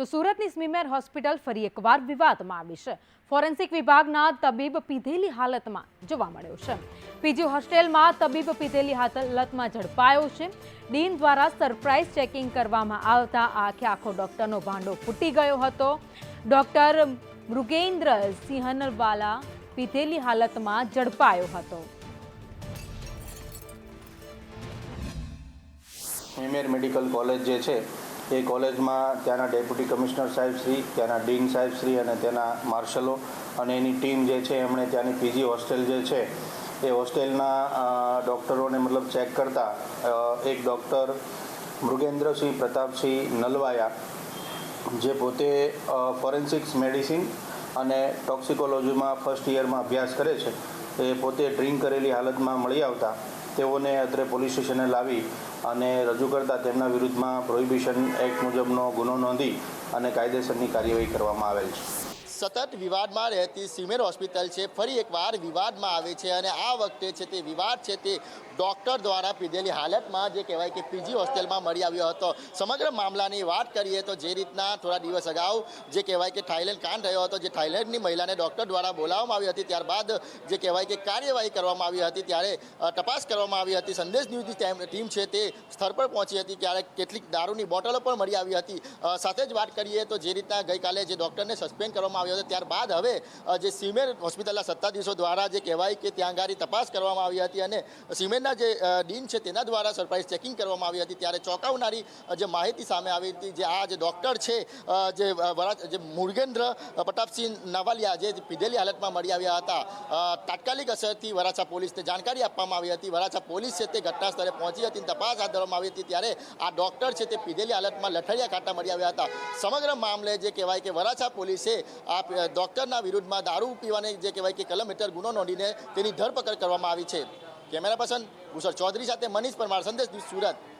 તો સુરતની સ્મીમેર હોસ્પિટલ ફરી એકવાર વિવાદમાં આવી છે. ફોરેન્સિક વિભાગના તબીબ પીધેલી હાલતમાં જોવા મળ્યો છે. પીજી હોસ્ટેલમાં તબીબ પીધેલી હાલતમાં ઝડપાયો છે. ડીન દ્વારા સરપ્રાઇઝ ચેકિંગ કરવામાં આવતા આખે આખો ડોક્ટરનો ભાંડો ફૂટી ગયો હતો. ડોક્ટર મૃગેન્દ્ર સિંહનવાલા પીધેલી હાલતમાં ઝડપાયો હતો. સ્મીમેર મેડિકલ કોલેજ જે છે એ કોલેજમાં ત્યાંના ડેપ્યુટી કમિશનર સાહેબ શ્રી, ત્યાંના ડીન સાહેબ શ્રી અને તેના માર્શલો અને એની ટીમ જે છે એમણે ત્યાંની પીજી હોસ્ટેલ જે છે એ હોસ્ટેલના ડૉક્ટરોને મતલબ ચેક કરતા એક ડૉક્ટર મૃગેન્દ્રસિંહ પ્રતાપસિંહ નલવાયા, જે પોતે ફોરેન્સિક્સ મેડિસિન અને ટોક્સિકોલોજીમાં ફર્સ્ટ યરમાં અભ્યાસ કરે છે, એ પોતે ડ્રિંક કરેલી હાલતમાં મળી આવતા. તેઓને અત્રે પોલીસ સ્ટેશને લાવી અને રજૂ કરતા તેમના વિરુદ્ધમાં પ્રોહિબિશન એક્ટ મુજબનો ગુનો નોંધી અને કાયદેસરની કાર્યવાહી કરવામાં આવેલ છે. સતત વિવાદમાં રહેતી સિમેર હોસ્પિટલ છે, ફરી એકવાર વિવાદમાં આવે છે અને આ વખતે છે તે વિવાદ છે તે ડૉક્ટર દ્વારા પીધેલી હાલતમાં જે કહેવાય કે પીજી હોસ્ટેલમાં મળી આવ્યો હતો. સમગ્ર મામલાની વાત કરીએ તો જે રીતના થોડા દિવસ અગાઉ જે કહેવાય કે થાઇલેન્ડ કાંડ રહ્યો હતો, જે થાઇલેન્ડની મહિલાને ડૉક્ટર દ્વારા બોલાવવામાં આવી હતી, ત્યારબાદ જે કહેવાય કે કાર્યવાહી કરવામાં આવી હતી, ત્યારે તપાસ કરવામાં આવી હતી. સંદેશ ન્યૂઝની ટેમ- છે તે સ્થળ પર પહોંચી હતી, ત્યારે કેટલીક દારૂની બોટલો પણ મળી આવી હતી. સાથે જ વાત કરીએ તો જે રીતના ગઈકાલે જે ડૉક્ટરને સસ્પેન્ડ કરવામાં આવ્યો હતો. ત્યારબાદ હવે જે સિમેર હોસ્પિટલના સત્તાધીશો દ્વારા જે કહેવાય કે ત્યાં આગળ તપાસ કરવામાં આવી હતી અને સિમેરના જે ડીન છે તેના દ્વારા સરપ્રાઇઝ ચેકિંગ કરવામાં આવી હતી. ત્યારે ચોંકાવનારી જે માહિતી સામે આવી હતી, જે આ જે ડૉક્ટર છે જે વરા- જે મુર્ગેન્દ્ર પ્રતાપસિંહ નવાલિયા, જે પીધેલી હાલતમાં મળી આવ્યા હતા તાત્કાલિક અસરથી વરાછા પોલીસને જાણકારી આપવામાં આવી હતી. વરાછા પોલીસ છે તે ઘટના સ્થળે પહોંચી હતી તપાસ હાથ ધરવામાં આવી હતી. ત્યારે આ ડૉક્ટર છે તે પીધેલી હાલતમાં લઠડિયા ખાતા મળી આવ્યા હતા. સમગ્ર મામલે જે કહેવાય કે વરાછા પોલીસે આ ડૉક્ટરના વિરુદ્ધમાં દારૂ પીવાની જે કહેવાય કે કલમ હેઠળ ગુનો નોંધીને તેની ધરપકડ કરવામાં આવી છે. કેમેરા પર્સન ભૂષણ ચૌધરી સાથે મનીષ પરમાર, સંદેશ સુરત.